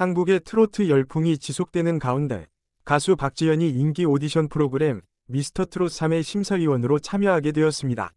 한국의 트로트 열풍이 지속되는 가운데 가수 박지현이 인기 오디션 프로그램 미스터 트롯 3의 심사위원으로 참여하게 되었습니다.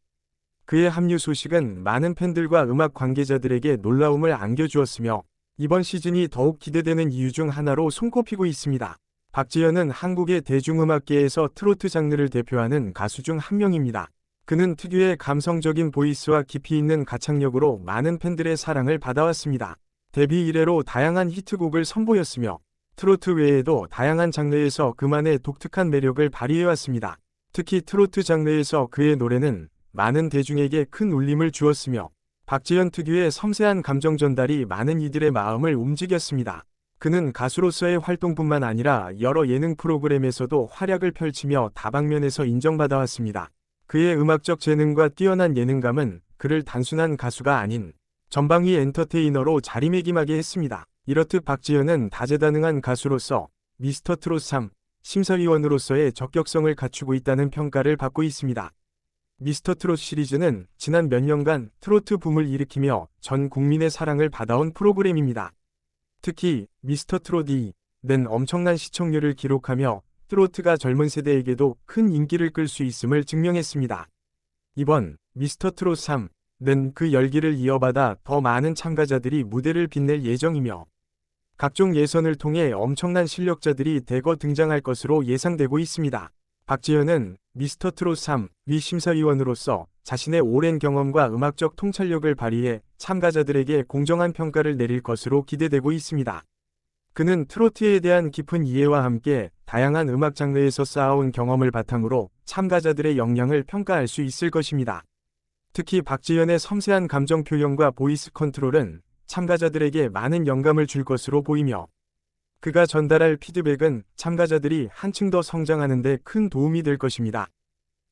그의 합류 소식은 많은 팬들과 음악 관계자들에게 놀라움을 안겨주었으며 이번 시즌이 더욱 기대되는 이유 중 하나로 손꼽히고 있습니다. 박지현은 한국의 대중음악계에서 트로트 장르를 대표하는 가수 중 한 명입니다. 그는 특유의 감성적인 보이스와 깊이 있는 가창력으로 많은 팬들의 사랑을 받아왔습니다. 데뷔 이래로 다양한 히트곡을 선보였으며 트로트 외에도 다양한 장르에서 그만의 독특한 매력을 발휘해왔습니다. 특히 트로트 장르에서 그의 노래는 많은 대중에게 큰 울림을 주었으며 박지현 특유의 섬세한 감정 전달이 많은 이들의 마음을 움직였습니다. 그는 가수로서의 활동뿐만 아니라 여러 예능 프로그램에서도 활약을 펼치며 다방면에서 인정받아왔습니다. 그의 음악적 재능과 뛰어난 예능감은 그를 단순한 가수가 아닌 전방위 엔터테이너로 자리매김하게 했습니다. 이렇듯 박지현은 다재다능한 가수로서 미스터 트롯 3 심사위원으로서의 적격성을 갖추고 있다는 평가를 받고 있습니다. 미스터 트롯 시리즈는 지난 몇 년간 트로트 붐을 일으키며 전 국민의 사랑을 받아온 프로그램입니다. 특히 미스터 트롯 2는 엄청난 시청률을 기록하며 트로트가 젊은 세대에게도 큰 인기를 끌 수 있음을 증명했습니다. 이번 미스터 트롯 3 는그 열기를 이어받아 더 많은 참가자들이 무대를 빛낼 예정이며 각종 예선을 통해 엄청난 실력자들이 대거 등장할 것으로 예상되고 있습니다. 박지현은 미스터 트롯 3위 심사위원으로서 자신의 오랜 경험과 음악적 통찰력을 발휘해 참가자들에게 공정한 평가를 내릴 것으로 기대되고 있습니다. 그는 트로트에 대한 깊은 이해와 함께 다양한 음악 장르에서 쌓아온 경험을 바탕으로 참가자들의 역량을 평가할 수 있을 것입니다. 특히 박지현의 섬세한 감정 표현과 보이스 컨트롤은 참가자들에게 많은 영감을 줄 것으로 보이며 그가 전달할 피드백은 참가자들이 한층 더 성장하는 데 큰 도움이 될 것입니다.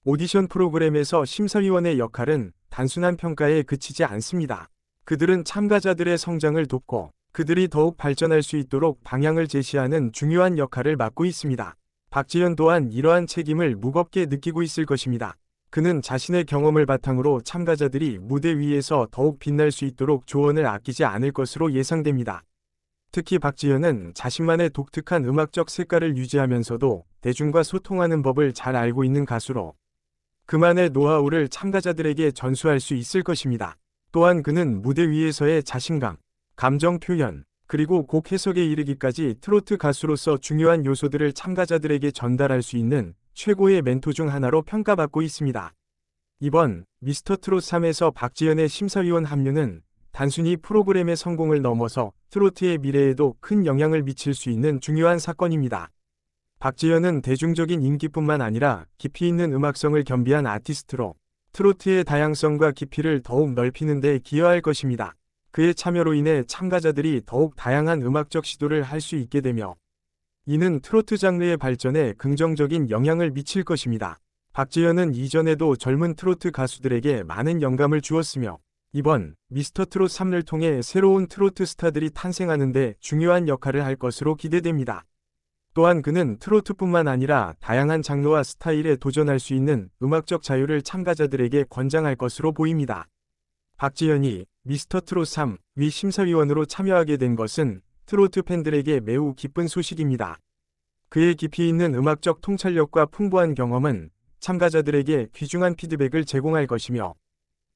오디션 프로그램에서 심사위원의 역할은 단순한 평가에 그치지 않습니다. 그들은 참가자들의 성장을 돕고 그들이 더욱 발전할 수 있도록 방향을 제시하는 중요한 역할을 맡고 있습니다. 박지현 또한 이러한 책임을 무겁게 느끼고 있을 것입니다. 그는 자신의 경험을 바탕으로 참가자들이 무대 위에서 더욱 빛날 수 있도록 조언을 아끼지 않을 것으로 예상됩니다. 특히 박지현은 자신만의 독특한 음악적 색깔을 유지하면서도 대중과 소통하는 법을 잘 알고 있는 가수로 그만의 노하우를 참가자들에게 전수할 수 있을 것입니다. 또한 그는 무대 위에서의 자신감, 감정 표현, 그리고 곡 해석에 이르기까지 트로트 가수로서 중요한 요소들을 참가자들에게 전달할 수 있는 최고의 멘토 중 하나로 평가받고 있습니다. 이번 미스터 트롯 3에서 박지현의 심사위원 합류는 단순히 프로그램의 성공을 넘어서 트로트의 미래에도 큰 영향을 미칠 수 있는 중요한 사건입니다. 박지현은 대중적인 인기뿐만 아니라 깊이 있는 음악성을 겸비한 아티스트로 트로트의 다양성과 깊이를 더욱 넓히는 데 기여할 것입니다. 그의 참여로 인해 참가자들이 더욱 다양한 음악적 시도를 할 수 있게 되며 이는 트로트 장르의 발전에 긍정적인 영향을 미칠 것입니다. 박지현은 이전에도 젊은 트로트 가수들에게 많은 영감을 주었으며 이번 미스터 트롯 3를 통해 새로운 트로트 스타들이 탄생하는 데 중요한 역할을 할 것으로 기대됩니다. 또한 그는 트로트뿐만 아니라 다양한 장르와 스타일에 도전할 수 있는 음악적 자유를 참가자들에게 권장할 것으로 보입니다. 박지현이 미스터 트롯 3위 심사위원으로 참여하게 된 것은 트로트 팬들에게 매우 기쁜 소식입니다. 그의 깊이 있는 음악적 통찰력과 풍부한 경험은 참가자들에게 귀중한 피드백을 제공할 것이며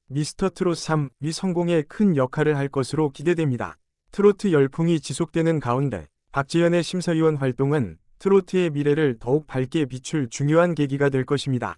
미스터 트롯 3위 성공에 큰 역할을 할 것으로 기대됩니다. 트로트 열풍이 지속되는 가운데 박지현의 심사위원 활동은 트로트의 미래를 더욱 밝게 비출 중요한 계기가 될 것입니다.